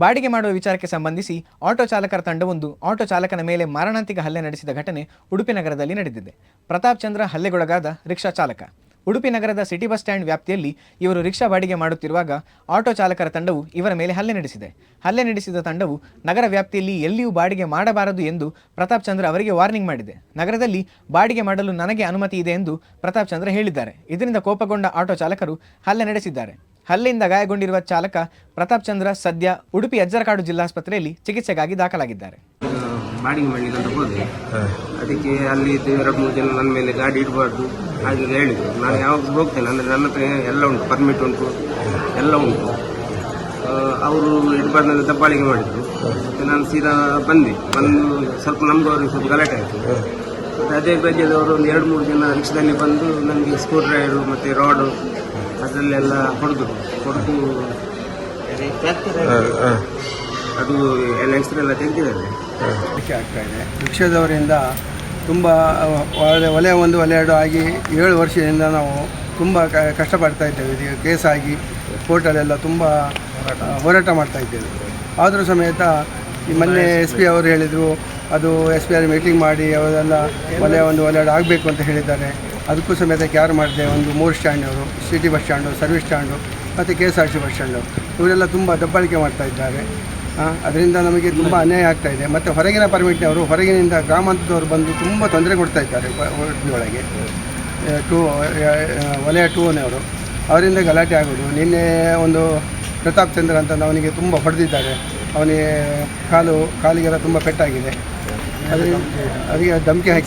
ಬಾಡಿಗೆ ಮಾಡುವ ವಿಚಾರಕ್ಕೆ ಸಂಬಂಧಿಸಿ ಆಟೋ ಚಾಲಕರ ತಂಡವೊಂದು ಆಟೋ ಚಾಲಕನ ಮೇಲೆ ಮಾರಣಾಂತಿಕ ಹಲ್ಲೆ ನಡೆಸಿದ ಘಟನೆ ಉಡುಪಿ ನಗರದಲ್ಲಿ ನಡೆದಿದೆ. ಪ್ರತಾಪ್ ಚಂದ್ರ ಹಲ್ಲೆಗೊಳಗಾದ ರಿಕ್ಷಾ ಚಾಲಕ. ಉಡುಪಿ ನಗರದ ಸಿಟಿ ಬಸ್ ಸ್ಟ್ಯಾಂಡ್ ವ್ಯಾಪ್ತಿಯಲ್ಲಿ ಇವರು ರಿಕ್ಷಾ ಬಾಡಿಗೆ ಮಾಡುತ್ತಿರುವಾಗ ಆಟೋ ಚಾಲಕರ ತಂಡವು ಇವರ ಮೇಲೆ ಹಲ್ಲೆ ನಡೆಸಿದೆ. ಹಲ್ಲೆ ನಡೆಸಿದ ತಂಡವು ನಗರ ವ್ಯಾಪ್ತಿಯಲ್ಲಿ ಎಲ್ಲಿಯೂ ಬಾಡಿಗೆ ಮಾಡಬಾರದು ಎಂದು ಪ್ರತಾಪ್ ಚಂದ್ರ ಅವರಿಗೆ ವಾರ್ನಿಂಗ್ ಮಾಡಿದೆ. ನಗರದಲ್ಲಿ ಬಾಡಿಗೆ ಮಾಡಲು ನನಗೆ ಅನುಮತಿ ಇದೆ ಎಂದು ಪ್ರತಾಪ್ ಚಂದ್ರ ಹೇಳಿದ್ದಾರೆ. ಇದರಿಂದ ಕೋಪಗೊಂಡ ಆಟೋ ಚಾಲಕರು ಹಲ್ಲೆ ನಡೆಸಿದ್ದಾರೆ. ಹಲ್ಲೆಯಿಂದ ಗಾಯಗೊಂಡಿರುವ ಚಾಲಕ ಪ್ರತಾಪ್ ಚಂದ್ರ ಸದ್ಯ ಉಡುಪಿ ಅಜ್ಜರಕಾಡು ಜಿಲ್ಲಾಸ್ಪತ್ರೆಯಲ್ಲಿ ಚಿಕಿತ್ಸೆಗಾಗಿ ದಾಖಲಾಗಿದ್ದಾರೆ. ಬಾಡಿಗೆ ಮಾಡಲಿಕ್ಕೆ ಅಂತ ಹೋದೆ ಅದಕ್ಕೆ ಅಲ್ಲಿ ಎರಡು ಮೂರು ಜನ ನನ್ನ ಮೇಲೆ ಗಾಡಿ ಇಡಬಾರ್ದು ಹಾಗೆ ಹೇಳಿದರು. ನಾನು ಯಾವಾಗ ಹೋಗ್ತೇನೆ ಅಂದರೆ ನನ್ನ ಹತ್ರ ಎಲ್ಲ ಉಂಟು ಪರ್ಮಿಟ್ ಉಂಟು ಎಲ್ಲ ಉಂಟು. ಅವರು ಇಡಬಾರ್ದು ಅಂತ ದಬ್ಬಾಳಿಗೆ ಮಾಡಿದರು. ಮತ್ತು ನಾನು ಸೀದಾ ಬಂದೆ. ಬಂದು ಸ್ವಲ್ಪ ನಮ್ಮದವ್ರಿಗೆ ಅವ್ರಿಗೆ ಸ್ವಲ್ಪ ಗಲಾಟೆ ಆಯಿತು. ಮತ್ತು ಅದೇ ಬಗೆಯದವರು ಒಂದು ಎರಡು ಮೂರು ಜನ ರಿಕ್ಷಾದಲ್ಲಿ ಬಂದು ನನಗೆ ಸ್ಕ್ರೂ ಡ್ರೈವರು ಮತ್ತು ರಾಡು ಅದರಲ್ಲೆಲ್ಲ ಹೊಡೆದು ಹೊಡೆದು ಅದು ಎಲ್ಲ ಹೆಸರೆಲ್ಲ ತೆಗೆದಿದ್ದಾರೆ. ಆಗ್ತಾ ಇದೆ. ರಿಕ್ಷಾದವರಿಂದ ತುಂಬ ಒಲೆ ಒಲೆ ಒಂದು ಒಲೆ ಎರಡು ಆಗಿ ಏಳು ವರ್ಷದಿಂದ ನಾವು ತುಂಬ ಕ ಕಷ್ಟಪಡ್ತಾ ಇದ್ದೇವೆ. ಇದೀಗ ಕೇಸ್ ಆಗಿ ಕೋರ್ಟಲ್ಲೆಲ್ಲ ತುಂಬ ಹೋರಾಟ ಮಾಡ್ತಾ ಇದ್ದೇವೆ. ಆದರೂ ಸಮೇತ ಈ ಮೊನ್ನೆ ಎಸ್ ಪಿ ಅವರು ಹೇಳಿದರು ಅದು ಎಸ್ ಪಿ ಆರ್ ಮೀಟಿಂಗ್ ಮಾಡಿ ಅವರೆಲ್ಲ ಒಲೆ ಒಂದು ಒಲೆ ಎರಡು ಆಗಬೇಕು ಅಂತ ಹೇಳಿದ್ದಾರೆ. ಅದಕ್ಕೂ ಸಮೇತ ಕ್ಯಾರ್ ಮಾಡಿದೆ ಒಂದು ಮೂರು ಸ್ಟ್ಯಾಂಡವರು, city bus stand service stand ಮತ್ತು K S R C bus stand ಇವರೆಲ್ಲ ತುಂಬ ದಬ್ಬಾಳಿಕೆ ಮಾಡ್ತಾ ಇದ್ದಾರೆ. ಅದರಿಂದ ನಮಗೆ ತುಂಬ ಅನ್ಯಾಯ ಆಗ್ತಾ ಇದೆ. ಮತ್ತು ಹೊರಗಿನ ಪರ್ಮಿಟ್ನವರು, ಹೊರಗಿನಿಂದ ಗ್ರಾಮಾಂತರದವರು ಬಂದು ತುಂಬ ತೊಂದರೆ ಕೊಡ್ತಾ ಇದ್ದಾರೆ ಒಳಗೆ ಟೂ ವಲಯ ಟೂನವರು ಅವರಿಂದ ಗಲಾಟೆ ಆಗೋದು. ನಿನ್ನೆ ಒಂದು ಪ್ರತಾಪ್ ಚಂದ್ರ ಅಂತ ಅವನಿಗೆ ತುಂಬ ಹೊಡೆದಿದ್ದಾರೆ. ಅವನಿಗೆ ಕಾಲು, ಕಾಲಿಗೆಲ್ಲ ತುಂಬ ಪೆಟ್ಟಾಗಿದೆ. ಅದರಿಂದ ಅದಕ್ಕೆ ಧಮಕಿ